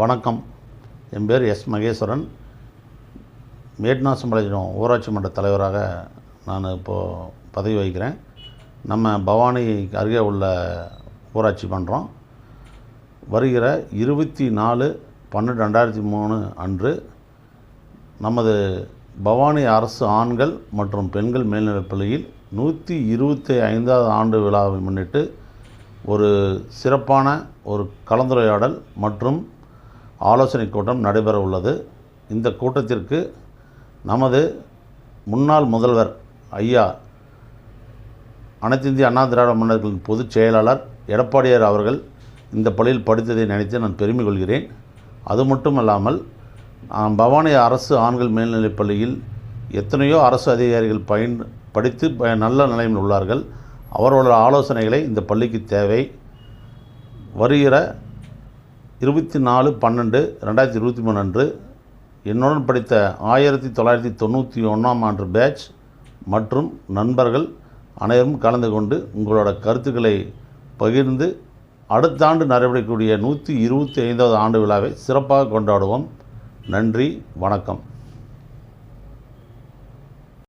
வணக்கம். என் பேர் எஸ் மகேஸ்வரன். மேட்நாசம்பாளையம் ஊராட்சி மன்ற தலைவராக நான் இப்போது பதவி வகிக்கிறேன். நம்ம பவானி அருகே உள்ள ஊராட்சி மன்றம். வருகிற இருபத்தி நாலு பன்னெண்டு ரெண்டாயிரத்தி மூணு அன்று நமது பவானி அரசு ஆண்கள் மற்றும் பெண்கள் மேல்நிலைப் பள்ளியில் நூற்றி இருபத்தி ஐந்தாவது ஆண்டு விழாவை முன்னிட்டு ஒரு சிறப்பான ஒரு கலந்துரையாடல் மற்றும் ஆலோசனை கூட்டம் நடைபெற உள்ளது. இந்த கூட்டத்திற்கு நமது முன்னாள் முதல்வர் ஐயா அனைத்து இந்திய அண்ணா திராவிட முன்னேற்றத்தின் பொதுச் செயலாளர் எடப்பாடியார் அவர்கள் இந்த பள்ளியில் படித்ததை நினைத்து நான் பெருமை கொள்கிறேன். அது மட்டுமல்லாமல் ஆம், பவானி அரசு ஆண்கள் மேல்நிலைப் பள்ளியில் எத்தனையோ அரசு அதிகாரிகள் பயன் படித்து ப- நல்ல நிலையில் உள்ளார்கள். அவர்களோட ஆலோசனைகளை இந்த பள்ளிக்கு தேவை. வருகிற இருபத்தி நாலு பன்னெண்டு ரெண்டாயிரத்தி இருபத்தி மூணு அன்று என்னுடன் படித்த ஆயிரத்தி தொள்ளாயிரத்தி தொண்ணூற்றி ஒன்றாம் ஆண்டு பேட்ச் மற்றும் நண்பர்கள் அனைவரும் கலந்து கொண்டு உங்களோட கருத்துக்களை பகிர்ந்து அடுத்த ஆண்டு நடைபெறக்கூடிய நூற்றி இருபத்தி ஐந்தாவது ஆண்டு விழாவை சிறப்பாக கொண்டாடுவோம். நன்றி வணக்கம்.